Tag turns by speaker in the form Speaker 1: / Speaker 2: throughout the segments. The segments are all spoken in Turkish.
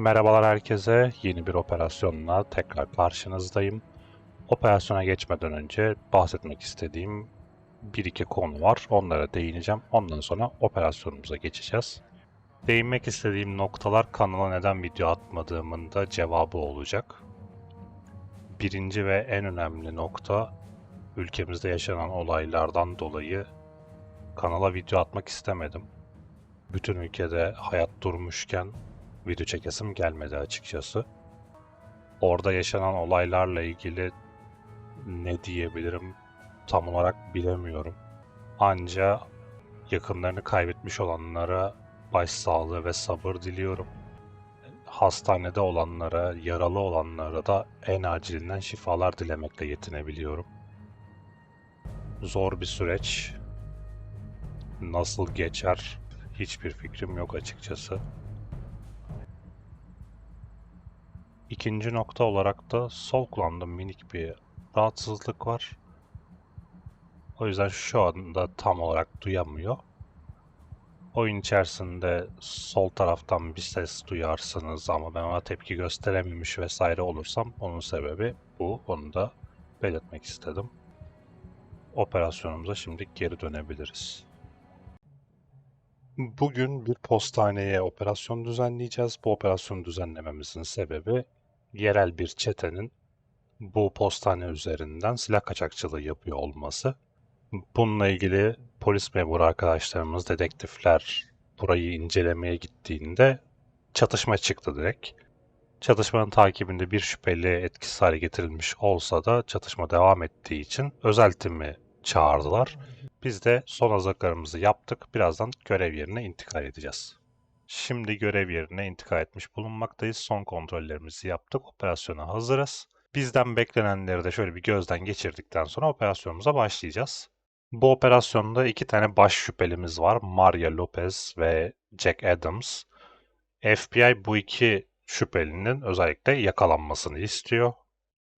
Speaker 1: Merhabalar herkese. Yeni bir operasyonla tekrar karşınızdayım. Operasyona geçmeden önce bahsetmek istediğim bir iki konu var. Onlara değineceğim. Ondan sonra operasyonumuza geçeceğiz. Değinmek istediğim noktalar kanala neden video atmadığımın da cevabı olacak. Birinci ve en önemli nokta ülkemizde yaşanan olaylardan dolayı kanala video atmak istemedim. Bütün ülkede hayat durmuşken video çekesim gelmedi açıkçası. Orada yaşanan olaylarla ilgili ne diyebilirim tam olarak bilemiyorum. Anca yakınlarını kaybetmiş olanlara başsağlığı ve sabır diliyorum. Hastanede olanlara, yaralı olanlara da en acilinden şifalar dilemekle yetinebiliyorum. Zor bir süreç. Nasıl geçer hiçbir fikrim yok açıkçası. İkinci nokta olarak da sol kulağımda minik bir rahatsızlık var. O yüzden şu anda tam olarak duyamıyor. Oyun içerisinde sol taraftan bir ses duyarsınız ama ben ona tepki gösterememiş vesaire olursam onun sebebi bu. Onu da belirtmek istedim. Operasyonumuza şimdi geri dönebiliriz. Bugün bir postaneye operasyon düzenleyeceğiz. Bu operasyonu düzenlememizin sebebi yerel bir çetenin bu postane üzerinden silah kaçakçılığı yapıyor olması. Bununla ilgili polis memuru arkadaşlarımız, dedektifler burayı incelemeye gittiğinde çatışma çıktı direkt. Çatışmanın takibinde bir şüpheli etkisiz hale getirilmiş olsa da çatışma devam ettiği için özel timi çağırdılar. Biz de son hazırlıklarımızı yaptık. Birazdan görev yerine intikal edeceğiz. Şimdi görev yerine intikal etmiş bulunmaktayız. Son kontrollerimizi yaptık. Operasyona hazırız. Bizden beklenenleri de şöyle bir gözden geçirdikten sonra operasyonumuza başlayacağız. Bu operasyonda iki tane baş şüphelimiz var. Maria Lopez ve Jack Adams. FBI bu iki şüphelinin özellikle yakalanmasını istiyor.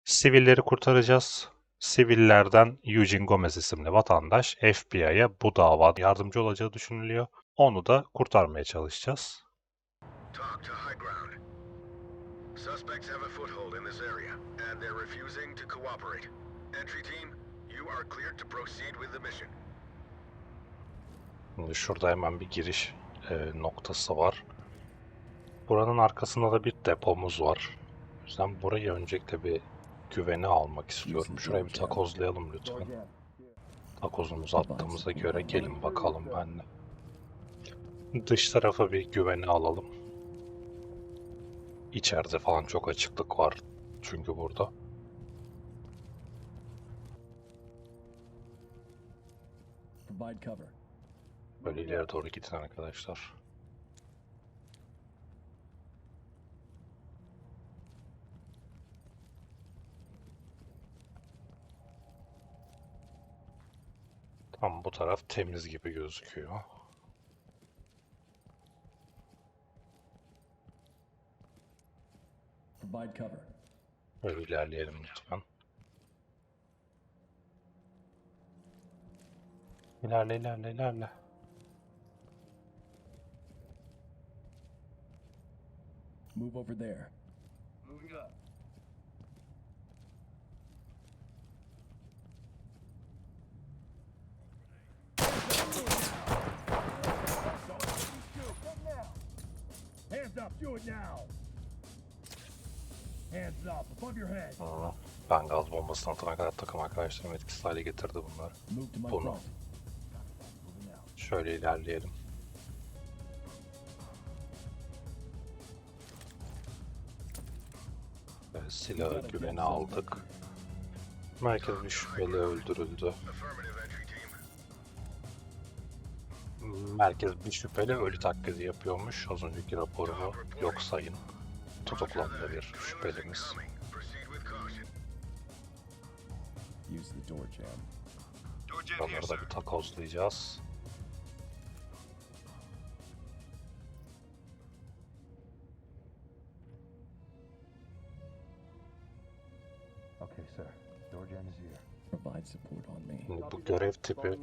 Speaker 1: Sivilleri kurtaracağız. Sivillerden Eugene Gomez isimli vatandaş FBI'ye bu davada yardımcı olacağı düşünülüyor. Onu da kurtarmaya çalışacağız.
Speaker 2: Talk to high ground. Suspects have a foothold in this area, and they're refusing to cooperate. Entry team, you are cleared to proceed with the mission.
Speaker 1: Şimdi şurada hemen bir giriş e, noktası var. Buranın arkasında da bir depomuz var. O yüzden burayı öncelikle bir güvene almak istiyorum. Şurayı bir takozlayalım lütfen. Takozumuzu attığımıza göre gelin bakalım benimle. Dış tarafa bir güvene alalım. İçeride falan çok açıklık var çünkü burada. Böyle ileri doğru gidin arkadaşlar. Tam bu taraf temiz gibi gözüküyor.
Speaker 3: Provide cover.
Speaker 1: Böyle ilerleyelim lütfen. İlerle ilerle ilerle.
Speaker 3: Move over there.
Speaker 2: Moving up.
Speaker 1: Aa, ben gaz bombasını atana kadar takım arkadaşlarım etkisiz hale getirdi bunlar. Bunu. Şöyle ilerleyelim. Ve silahı güvene aldık. Merkez bir şüpheli öldürüldü. Merkez bir şüpheli ölü taklidi yapıyormuş. Az önceki raporumu yok sayın. Tutuklandı bir şüphelimiz.
Speaker 3: Use the door jam.
Speaker 2: Door jam here,
Speaker 1: Buraları da
Speaker 2: sir.
Speaker 1: bir takozlayacağız.
Speaker 4: Okay, sir. Door jam is here.
Speaker 3: Provide support on me.
Speaker 1: Şimdi bu görev tipi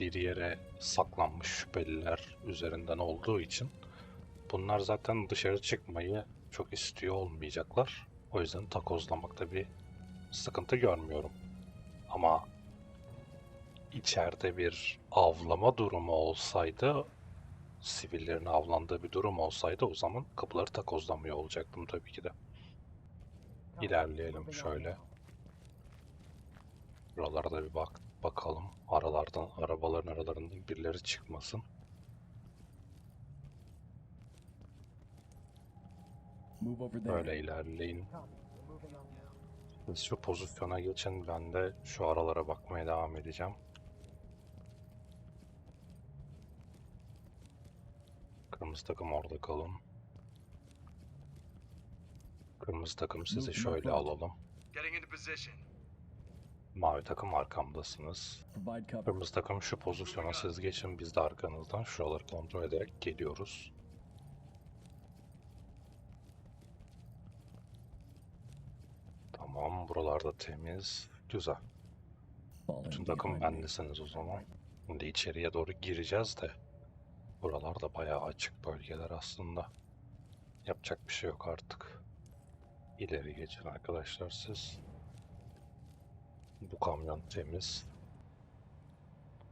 Speaker 1: bir yere saklanmış şüpheliler üzerinden olduğu için bunlar zaten dışarı çıkmayı çok istiyor olmayacaklar. O yüzden takozlamakta bir sıkıntı görmüyorum. Ama içeride bir avlama durumu olsaydı, sivillerin avlandığı bir durum olsaydı o zaman kapıları takozlamıyor olacaktım tabii ki de. İlerleyelim şöyle. Buralarda bir bak bakalım. Aralardan, arabaların aralarından birileri çıkmasın.
Speaker 3: Move over there.
Speaker 1: Böyle ilerleyin. Siz şu pozisyona geçin. Ben de şu aralara bakmaya devam edeceğim. Kırmızı takım orada kalın. Kırmızı takım sizi şöyle alalım. Mavi takım arkamdasınız. Kırmızı takım şu pozisyona siz geçin. Biz de arkanızdan şuraları kontrol ederek geliyoruz. Tamam, buralarda temiz. Güzel. Bütün takım bendesiniz o zaman. Şimdi içeriye doğru gireceğiz de. Buralarda bayağı açık bölgeler aslında. Yapacak bir şey yok artık. İleri geçin arkadaşlar siz. Bu kamyon temiz.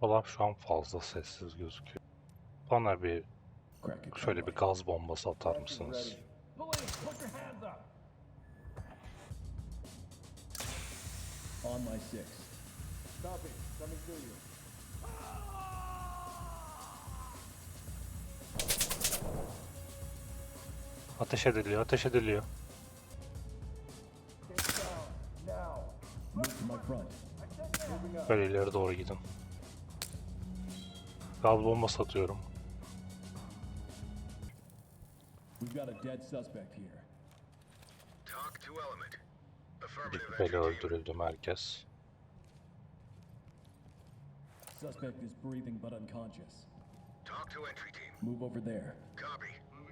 Speaker 1: Buralar şu an fazla sessiz gözüküyor. Bana bir şöyle bir gaz bombası atar mısınız?
Speaker 3: On my six.
Speaker 1: Ateş ediliyor, ateş ediliyor.
Speaker 3: Move to my front.
Speaker 1: Böyle ileri doğru gidin. Gaz bombası atıyorum.
Speaker 3: We've got a dead suspect here.
Speaker 2: Talk to element. Team.
Speaker 1: öldürüldü merkez.
Speaker 3: Suspect is breathing but unconscious.
Speaker 2: Talk to entry team.
Speaker 3: Move over there.
Speaker 2: Copy.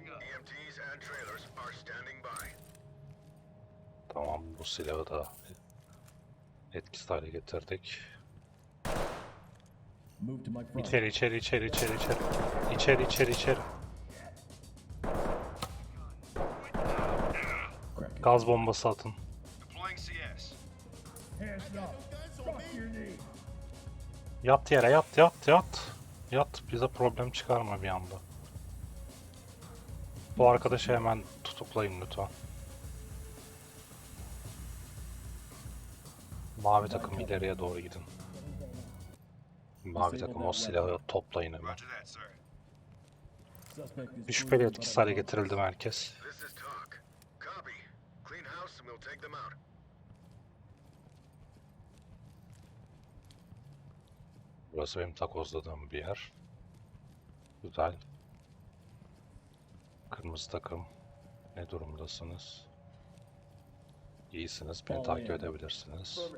Speaker 2: EMTs and trailers are standing by.
Speaker 1: Tamam bu silahı da etkisiz hale getirdik.
Speaker 3: Move to my front.
Speaker 1: İçeri içeri içeri içeri içeri. İçeri içeri içeri. Gaz bombası atın. Yat yere yat yat yat. Yat bize problem çıkarma bir anda. Bu arkadaşı hemen tutuklayın lütfen. Mavi takım ileriye doğru gidin. Mavi takım o silahı toplayın hemen. Bir şüpheli etkisiz hale getirildi merkez.
Speaker 2: This is talk. Copy. Clean house and we'll take them out.
Speaker 1: Burası benim takozladığım bir yer. Güzel. Kırmızı takım. Ne durumdasınız? İyisiniz. Beni takip edebilirsiniz.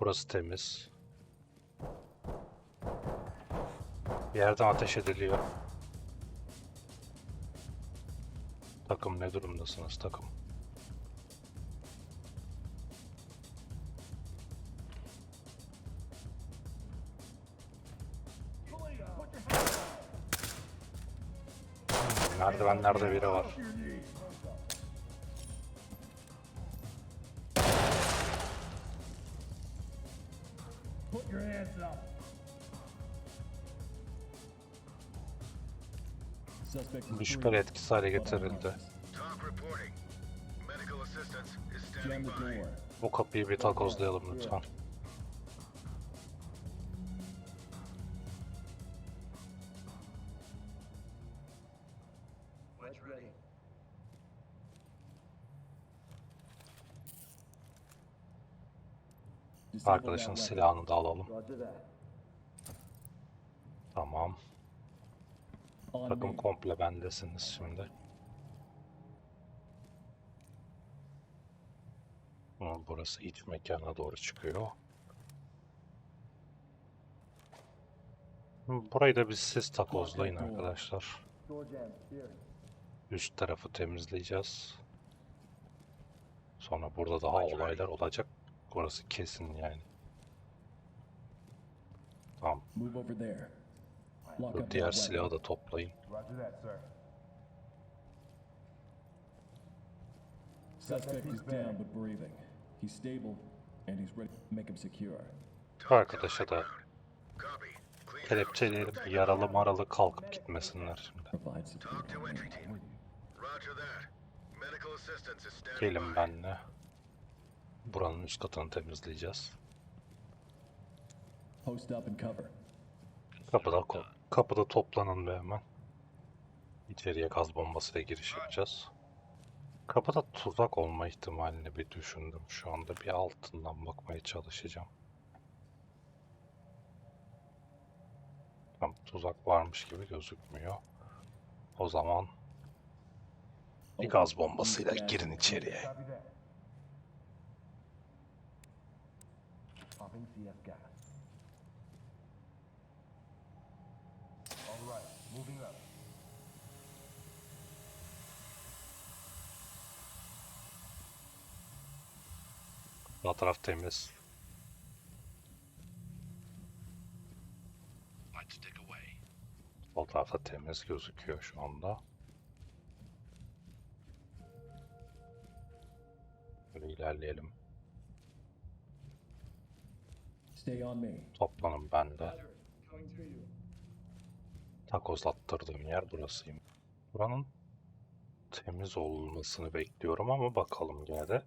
Speaker 1: Burası temiz. Bir yerden ateş ediliyor. Takım ne durumdasınız takım? Merdivenlerde biri var.
Speaker 3: Put your hands up. Suspect is
Speaker 1: Bir şüpheli etkisiz hale getirildi. Bu kapıyı bir takozlayalım lütfen. Arkadaşın silahını da alalım. Tamam. Takım komple bendesiniz şimdi. Burası iç mekana doğru çıkıyor. Burayı da biz siz takozlayın arkadaşlar. Üst tarafı temizleyeceğiz. Sonra burada daha olaylar olacak. Burası kesin yani. Tamam.
Speaker 3: Move over there. Lock
Speaker 1: Bu
Speaker 3: up
Speaker 1: diğer silahı da toplayın.
Speaker 4: Roger that, sir.
Speaker 3: Suspect is down but breathing. He's stable and he's ready. Make him secure.
Speaker 1: Bu arkadaşa da kelepçeleyelim. Yaralı maralı kalkıp gitmesinler şimdi. Gelin benle. Buranın üst katını temizleyeceğiz.
Speaker 3: Post up and cover.
Speaker 1: Kapıda kapıda toplanın ve hemen içeriye gaz bombasıyla giriş yapacağız. Kapıda tuzak olma ihtimalini bir düşündüm. Şu anda bir altından bakmaya çalışacağım. Tam tuzak varmış gibi gözükmüyor. O zaman bir gaz bombasıyla girin içeriye.
Speaker 4: Popping CF gas. All right, moving up.
Speaker 1: Sağ taraf. Sol tarafta temiz gözüküyor şu anda. Böyle ilerleyelim.
Speaker 3: Stay on me.
Speaker 1: Toplanın bende. Takozlattırdığım yer burasıyım. Buranın temiz olmasını bekliyorum ama bakalım gene de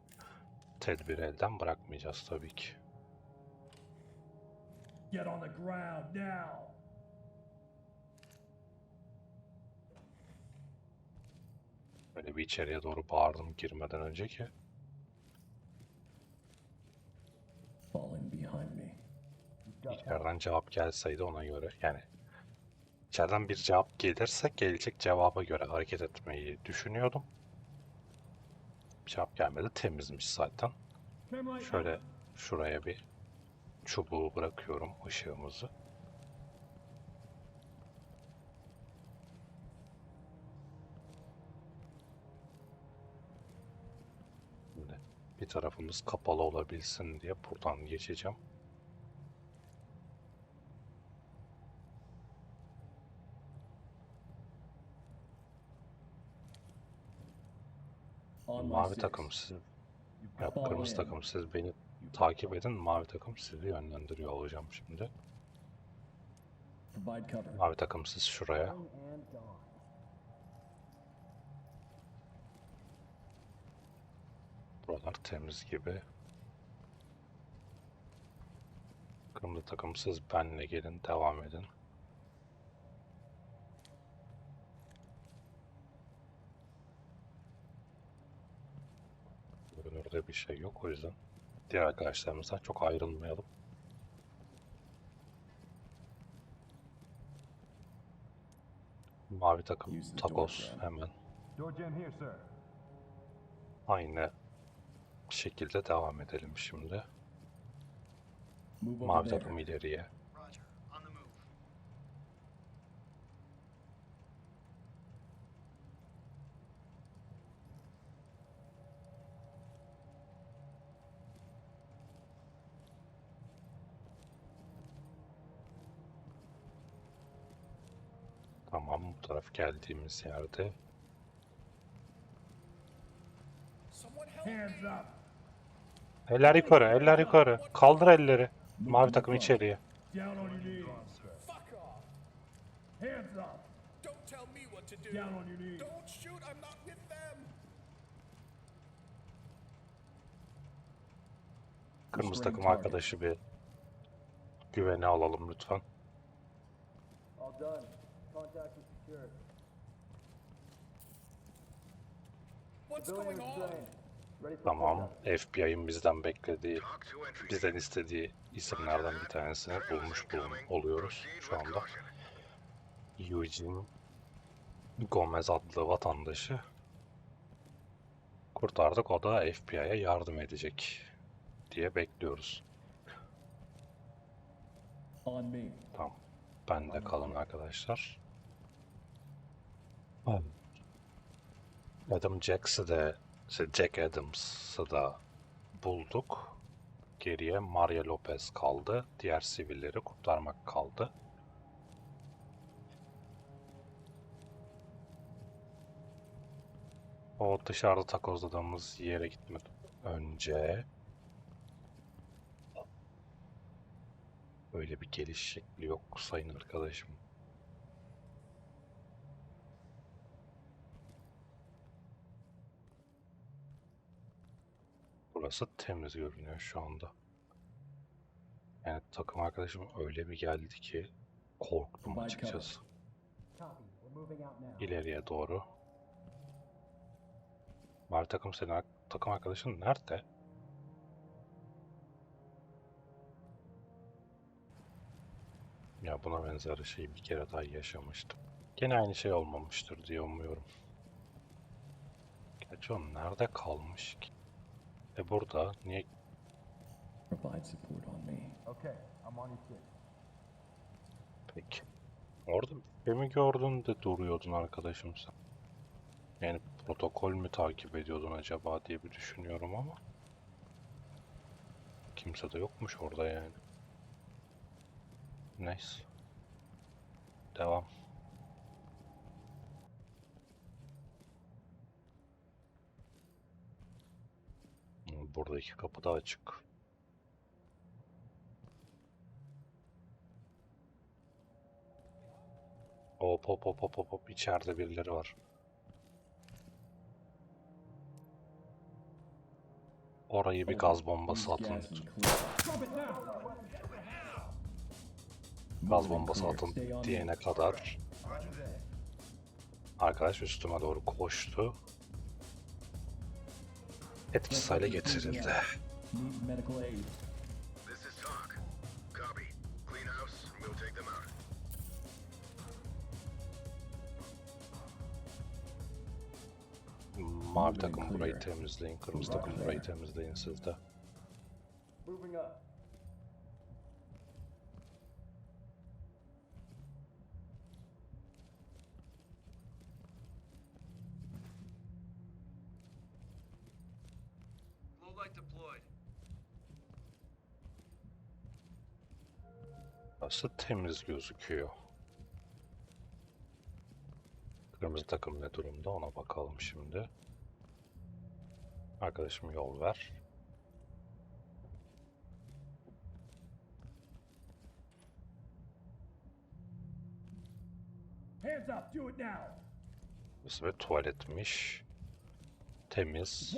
Speaker 1: tedbiri elden bırakmayacağız tabii ki.
Speaker 3: Get on the ground now.
Speaker 1: Böyle bir içeriye doğru bağırdım girmeden önce ki içeriden cevap gelseydi ona göre yani içeriden bir cevap gelirse gelecek cevaba göre hareket etmeyi düşünüyordum. Cevap gelmedi temizmiş zaten. Şöyle şuraya bir çubuğu bırakıyorum ışığımızı. Şimdi bir tarafımız kapalı olabilsin diye buradan geçeceğim. Mavi takım siz, ya kırmızı takım siz beni takip edin. Mavi takım sizi yönlendiriyor olacağım şimdi. Mavi takım siz şuraya. Buralar temiz gibi. Kırmızı takım siz benle gelin devam edin. Görünürde bir şey yok o yüzden diğer arkadaşlarımızdan çok ayrılmayalım. Mavi takım
Speaker 3: jam.
Speaker 1: hemen aynı şekilde devam edelim şimdi. Mavi takım ileriye. Tamam bu taraf geldiğimiz yerde.
Speaker 3: Hands up.
Speaker 1: Eller yukarı, eller yukarı. Kaldır elleri. Mavi takım içeriye.
Speaker 3: Down on your knees.
Speaker 5: Fuck off!
Speaker 3: Hands up.
Speaker 5: Don't tell me what to do.
Speaker 3: Down on your knees.
Speaker 5: Don't shoot, I'm not with them.
Speaker 1: Kırmızı takım arkadaşı bir güvene alalım lütfen.
Speaker 5: What's going on?
Speaker 1: Tamam. FBI'ın bizden beklediği, bizden istediği isimlerden bir tanesini bulmuş bulun oluyoruz şu anda. Eugene Gomez adlı vatandaşı kurtardık. O da FBI'ye yardım edecek diye bekliyoruz. Tamam. Bende kalın arkadaşlar. Ha. Adam Jack'sı da, Jack Adams'ı da bulduk. Geriye Maria Lopez kaldı. Diğer sivilleri kurtarmak kaldı. O dışarıda takozladığımız yere gitmeden önce öyle bir geliş şekli yok sayın arkadaşım. Burası temiz görünüyor şu anda. Yani takım arkadaşım öyle bir geldi ki korktum açıkçası. İleriye doğru. Var takım senin takım arkadaşın nerede? Ya buna benzer şeyi bir kere daha yaşamıştım. Gene aynı şey olmamıştır diye umuyorum. Gerçi o nerede kalmış ki? E burada. Niye?
Speaker 3: Provide support on me.
Speaker 4: Okay, I'm on your kid.
Speaker 1: Peki. Orada bir mi gördün de duruyordun arkadaşım sen? Yani protokol mü takip ediyordun acaba diye bir düşünüyorum ama. Kimse de yokmuş orada yani. Neyse. Devam. Hmm, Burada iki kapı da açık. Hop hop hop hop hop hop içeride birileri var. Orayı bir gaz bombası atın. Gaz bombası atın diyene kadar arkadaş üstüme doğru koştu.
Speaker 2: Take them out.
Speaker 1: Mavi takım burayı temizleyin, kırmızı takım burayı temizleyin siz Burası temiz gözüküyor. Kırmızı takım ne durumda ona bakalım şimdi. Arkadaşım yol ver.
Speaker 3: Hands up, do it now.
Speaker 1: Burası bir tuvaletmiş. Temiz.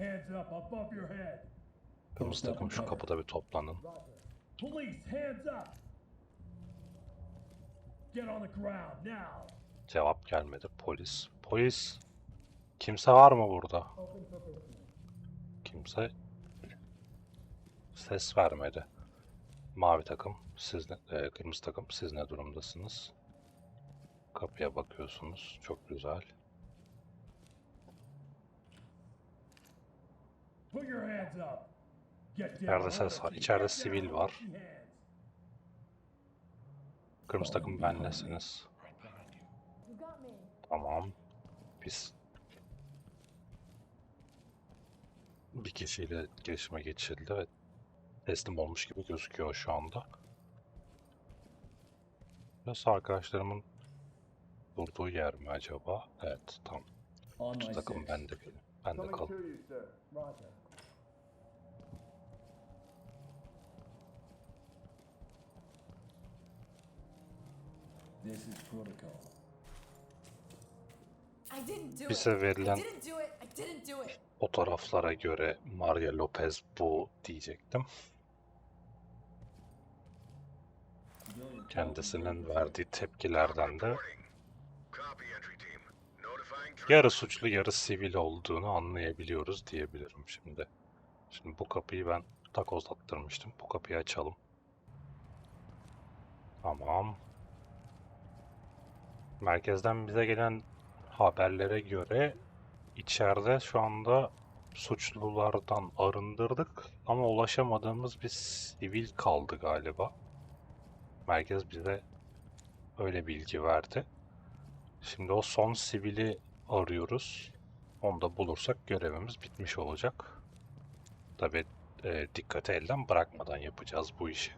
Speaker 3: Hands up above your head.
Speaker 1: Kırmızı takım şu kapıda bir toplanın.
Speaker 3: Police, hands up. Get on the ground now.
Speaker 1: Cevap gelmedi. Polis. Polis. Kimse var mı burada? Kimse ses vermedi. Mavi takım, siz ne, e, kırmızı takım siz ne durumdasınız? Kapıya bakıyorsunuz. Çok güzel.
Speaker 3: Put your hands up. Get down.
Speaker 1: İçeride ses var. İçeride
Speaker 3: Get
Speaker 1: sivil
Speaker 3: down.
Speaker 1: var. Kırmızı takım benlesiniz. Tamam. Biz bir kişiyle gelişime geçildi ve teslim olmuş gibi gözüküyor şu anda. Burası arkadaşlarımın durduğu yer mi acaba? Evet,
Speaker 3: my
Speaker 1: Şu takım bende, bende
Speaker 6: Coming
Speaker 1: kal.
Speaker 6: to you, sir. Roger.
Speaker 3: This is protocol.
Speaker 7: I didn't do
Speaker 1: Bize verilen
Speaker 7: I didn't do it. I didn't do it.
Speaker 1: fotoğraflara göre Maria Lopez bu diyecektim. Kendisinin verdiği tepkilerden de
Speaker 2: Reporting. Copy, entry team. Notifying trailers.
Speaker 1: Yarı suçlu yarı sivil olduğunu anlayabiliyoruz diyebilirim şimdi. Şimdi bu kapıyı ben takozlattırmıştım. Bu kapıyı açalım. Tamam. Merkezden bize gelen haberlere göre içeride şu anda suçlulardan arındırdık ama ulaşamadığımız bir sivil kaldı galiba. Merkez bize öyle bilgi verdi. Şimdi o son sivili arıyoruz. Onu da bulursak görevimiz bitmiş olacak. Tabi dikkati elden bırakmadan yapacağız bu işi.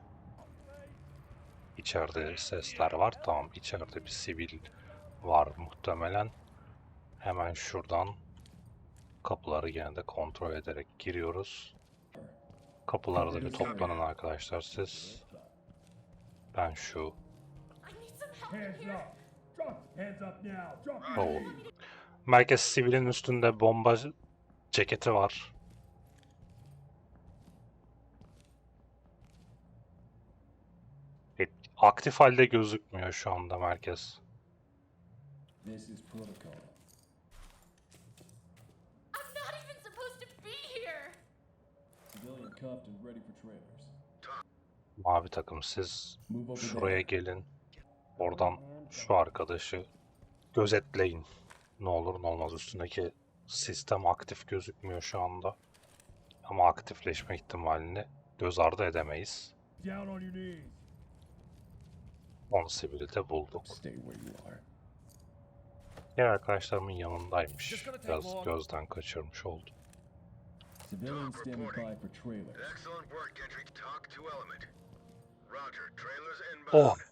Speaker 1: İçeride sesler var. Tamam içeride bir sivil var muhtemelen. Hemen şuradan kapıları gene de kontrol ederek giriyoruz. Kapılarda bir toplanın arkadaşlar siz. Ben şu
Speaker 7: I
Speaker 1: Merkez sivilin üstünde bomba ceketi var. E, Aktif halde gözükmüyor şu anda merkez.
Speaker 3: This is protocol.
Speaker 7: I'm not even supposed to be here.
Speaker 3: Civilian cuffed and ready for trailers.
Speaker 1: Mavi takım siz şuraya gelin. Oradan şu arkadaşı gözetleyin. Ne olur ne olmaz üstündeki sistem aktif gözükmüyor şu anda. Ama aktifleşme ihtimalini göz ardı edemeyiz.
Speaker 3: Down on your knees.
Speaker 1: 10 sivili de bulduk. Diğer arkadaşlarımın yanındaymış. Biraz gözden kaçırmış oldum.
Speaker 3: Civilians standing by for trailers.
Speaker 2: Excellent work, entry. Talk to element. Roger. Trailers inbound.
Speaker 1: Oh.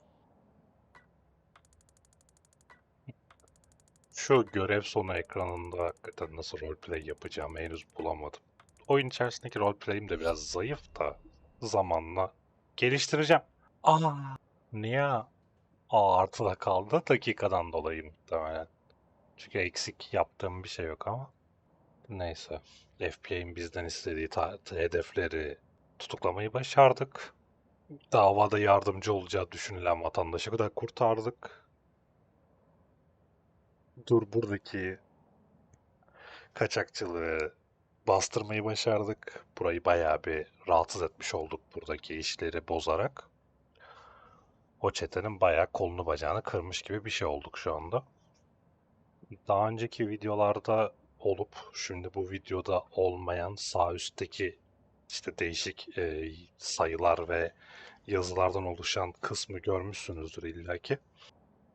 Speaker 1: Şu görev sonu ekranında hakikaten nasıl roleplay yapacağımı henüz bulamadım. Oyun içerisindeki roleplay'im de biraz zayıf da zamanla geliştireceğim. Aa, niye A artıda kaldı? Dakikadan dolayı muhtemelen. Çünkü eksik yaptığım bir şey yok ama. Neyse. FBI'nin bizden istediği hedefleri tutuklamayı başardık. Davada yardımcı olacağı düşünülen vatandaşı da kurtardık. Dur buradaki kaçakçılığı bastırmayı başardık. Burayı bayağı bir rahatsız etmiş olduk buradaki işleri bozarak. O çetenin bayağı kolunu bacağını kırmış gibi bir şey olduk şu anda. Daha önceki videolarda olup şimdi bu videoda olmayan sağ üstteki işte değişik e, sayılar ve yazılardan oluşan kısmı görmüşsünüzdür illaki.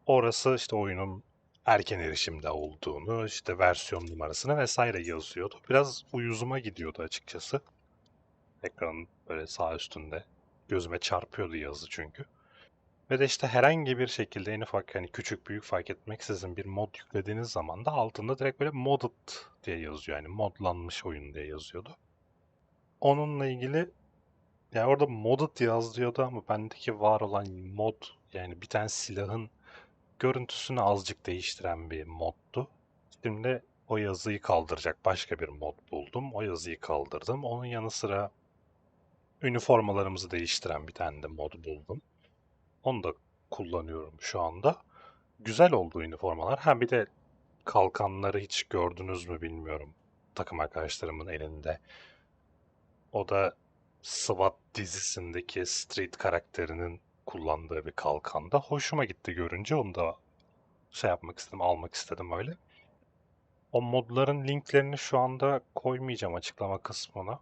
Speaker 1: Orası işte oyunun erken erişimde olduğunu, işte versiyon numarasını vesaire yazıyordu. Biraz uyuzuma gidiyordu açıkçası. Ekranın böyle sağ üstünde gözüme çarpıyordu yazı çünkü. Ve de işte herhangi bir şekilde en ufak hani küçük büyük fark etmeksizin bir mod yüklediğiniz zaman da altında direkt böyle modded diye yazıyor. Yani modlanmış oyun diye yazıyordu. Onunla ilgili yani orada modded yazıyordu ama bendeki var olan mod yani bir tane silahın görüntüsünü azıcık değiştiren bir moddu. Şimdi o yazıyı kaldıracak başka bir mod buldum. O yazıyı kaldırdım. Onun yanı sıra üniformalarımızı değiştiren bir tane de mod buldum. Onu da kullanıyorum şu anda. Güzel oldu üniformalar. Ha bir de kalkanları hiç gördünüz mü bilmiyorum. Takım arkadaşlarımın elinde. O da SWAT dizisindeki Street karakterinin kullandığı bir kalkanda. Hoşuma gitti görünce onu da şey yapmak istedim, almak istedim öyle. O modların linklerini şu anda koymayacağım açıklama kısmına.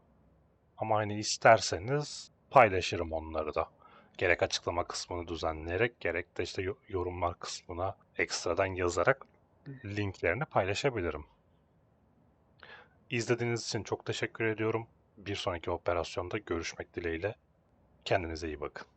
Speaker 1: Ama hani isterseniz paylaşırım onları da. Gerek açıklama kısmını düzenleyerek gerek de işte yo- yorumlar kısmına ekstradan yazarak linklerini paylaşabilirim. İzlediğiniz için çok teşekkür ediyorum. Bir sonraki operasyonda görüşmek dileğiyle. Kendinize iyi bakın.